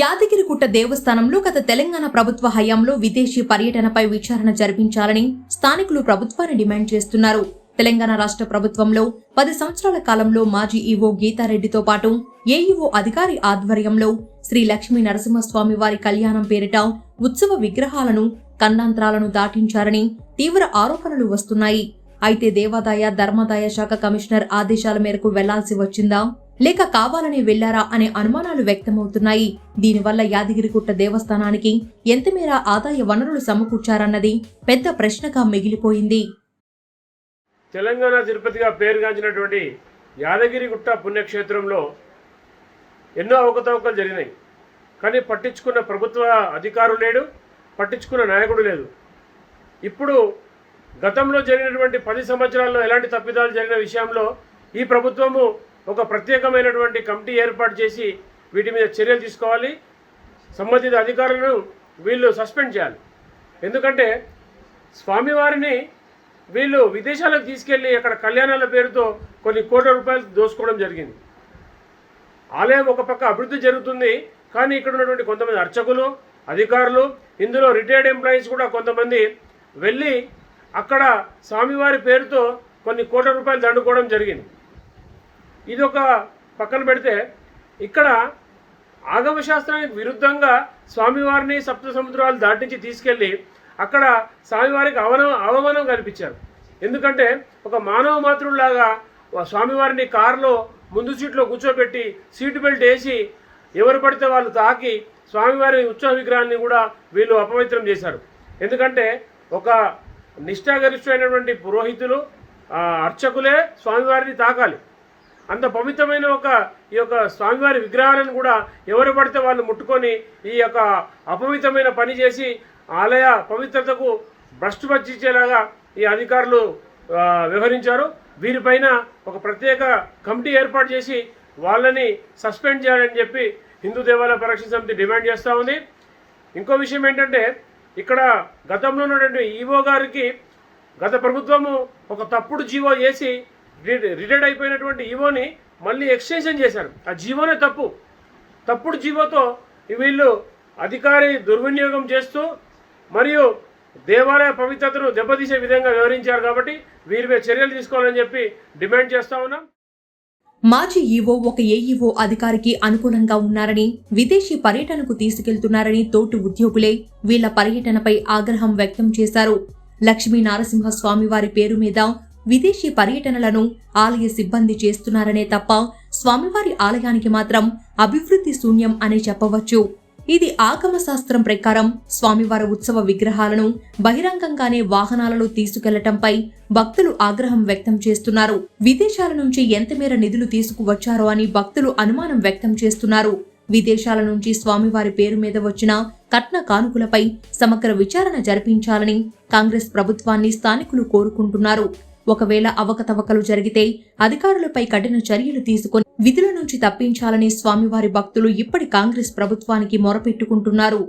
యాదగిరిగుట్ట దేవస్థానంలో గత తెలంగాణ ప్రభుత్వ హయాంలో విదేశీ పర్యటనపై విచారణ జరిపించాలని స్థానికులు ప్రభుత్వాన్ని డిమాండ్ చేస్తున్నారు. తెలంగాణ రాష్ట్ర ప్రభుత్వంలో పది సంవత్సరాల కాలంలో మాజీ ఈవో గీతారెడ్డితో పాటు ఏఈఓ అధికారి ఆధ్వర్యంలో శ్రీ లక్ష్మీ నరసింహస్వామి వారి కళ్యాణం పేరిట ఉత్సవ విగ్రహాలను కన్నాంతరాలను దాటించారని తీవ్ర ఆరోపణలు వస్తున్నాయి. అయితే దేవాదాయ ధర్మాదాయ శాఖ కమిషనర్ ఆదేశాల మేరకు వెళ్ళాల్సి వచ్చిందా? లేక కావాలని వెళ్ళారా అనే అనుమానాలు వ్యక్తమవుతున్నాయి. దీనివల్ల యాదగిరిగుట్ట దేవస్థానానికి ఎంతమేర ఆదాయ వనరులు సమకూర్చారన్నది పెద్ద ప్రశ్నగా మిగిలిపోయింది. తెలంగాణ తిరుపతిగా పేరుగాంచినటువంటి యాదగిరిగుట్ట పుణ్యక్షేత్రంలో ఎన్నో అవకతవకలు జరిగినాయి. కానీ పట్టించుకున్న ప్రభుత్వ అధికారులు లేడు పట్టించుకున్న నాయకుడు లేదు. ఇప్పుడు గతంలో జరిగినటువంటి పది సంవత్సరాల్లో ఎలాంటి తప్పిదాలు జరిగిన విషయంలో ఈ ప్రభుత్వము ఒక ప్రత్యేకమైనటువంటి కమిటీ ఏర్పాటు చేసి వీటి మీద చర్యలు తీసుకోవాలి. సంబంధిత అధికారులను వీళ్ళు సస్పెండ్ చేయాలి. ఎందుకంటే స్వామివారిని వీళ్ళు విదేశాలకు తీసుకెళ్ళి అక్కడ కళ్యాణాల పేరుతో కొన్ని కోట్ల రూపాయలు దోసుకోవడం జరిగింది. ఆలయం ఒక పక్క అభివృద్ధి జరుగుతుంది. కానీ ఇక్కడ ఉన్నటువంటి కొంతమంది అర్చకులు అధికారులు ఇందులో రిటైర్డ్ ఎంప్లాయీస్ కూడా కొంతమంది వెళ్ళి అక్కడ స్వామివారి పేరుతో కొన్ని కోట్ల రూపాయలు దండుకోవడం జరిగింది. ఇది ఒక పక్కన పెడితే ఇక్కడ ఆగమ శాస్త్రానికి విరుద్ధంగా స్వామివారిని సప్త సముద్రాలు దాటించి తీసుకెళ్ళి అక్కడ స్వామివారికి అవనం అవమానం కల్పించారు. ఎందుకంటే ఒక మానవ మాతృలాగా స్వామివారిని కారులో ముందు సీట్లో కూర్చోబెట్టి సీటు బెల్ట్ వేసి ఎవరు పడితే వాళ్ళు తాకి స్వామివారి ఉత్సవ విగ్రహాన్ని కూడా వీళ్ళు అపవిత్రం చేశారు. ఎందుకంటే ఒక నిష్ఠాగరిష్ఠమైనటువంటి పురోహితులు అర్చకులే స్వామివారిని తాకాలి. అంత పవిత్రమైన ఒక ఈ యొక్క స్వామివారి విగ్రహాలను కూడా ఎవరు పడితే వాళ్ళు ముట్టుకొని ఈ యొక్క అపవిత్రమైన పని చేసి ఆలయ పవిత్రతకు భ్రష్టు పచ్చిచ్చేలాగా ఈ అధికారులు వ్యవహరించారు. వీరిపైన ఒక ప్రత్యేక కమిటీ ఏర్పాటు చేసి వాళ్ళని సస్పెండ్ చేయాలని చెప్పి హిందూ దేవాలయ పరిరక్షణ సమితి డిమాండ్ చేస్తూ ఉంది. ఇంకో విషయం ఏంటంటే ఇక్కడ గతంలో ఉన్నటువంటి ఈవో గారికి గత ప్రభుత్వము ఒక తప్పుడు జీవో చేసి రిటైర్డ్ అయిపోయినటువంటి ఈవోని మళ్ళీ ఎక్స్టెన్షన్ చేశారు. ఆ జీవోనే తప్పు. తప్పుడు జీవోతో వీళ్ళు అధికారి దుర్వినియోగం చేస్తూ మరియు దేవాలయ పవిత్రతను దెబ్బతీసే విధంగా వివరించారు కాబట్టి వీరిపై చర్యలు తీసుకోవాలని చెప్పి డిమాండ్ చేస్తా ఉన్నాం. మాజీ ఈవో ఒక ఏఈఓ అధికారికి అనుకూలంగా ఉన్నారని విదేశీ పర్యటనకు తీసుకెళ్తున్నారని తోటి ఉద్యోగులే వీళ్ళ పర్యటనపై ఆగ్రహం వ్యక్తం చేశారు. లక్ష్మీ నారసింహస్వామి వారి పేరు మీద విదేశీ పర్యటనలను ఆలయ సిబ్బంది చేస్తున్నారనే తప్ప స్వామివారి ఆలయానికి మాత్రం అభివృద్ధి శూన్యం అనే చెప్పవచ్చు. ఇది ఆగమ శాస్త్రం ప్రకారం స్వామివారి ఉత్సవ విగ్రహాలను బహిరంగంగానే వాహనాలలో తీసుకెళ్ళటంపై భక్తులు ఆగ్రహం వ్యక్తం చేస్తున్నారు. విదేశాల నుంచి ఎంత మేర నిధులు తీసుకువచ్చారో అని భక్తులు అనుమానం వ్యక్తం చేస్తున్నారు. విదేశాల నుంచి స్వామివారి పేరు మీద వచ్చిన కట్న కానుకలపై సమగ్ర విచారణ జరిపించాలని కాంగ్రెస్ ప్రభుత్వాన్ని స్థానికులు కోరుకుంటున్నారు. ఒకవేళ అవకతవకలు జరిగితే అధికారులపై కఠిన చర్యలు తీసుకుని విధుల నుంచి తప్పించాలని స్వామివారి భక్తులు ఇప్పటి కాంగ్రెస్ ప్రభుత్వానికి మొరపెట్టుకుంటున్నారు.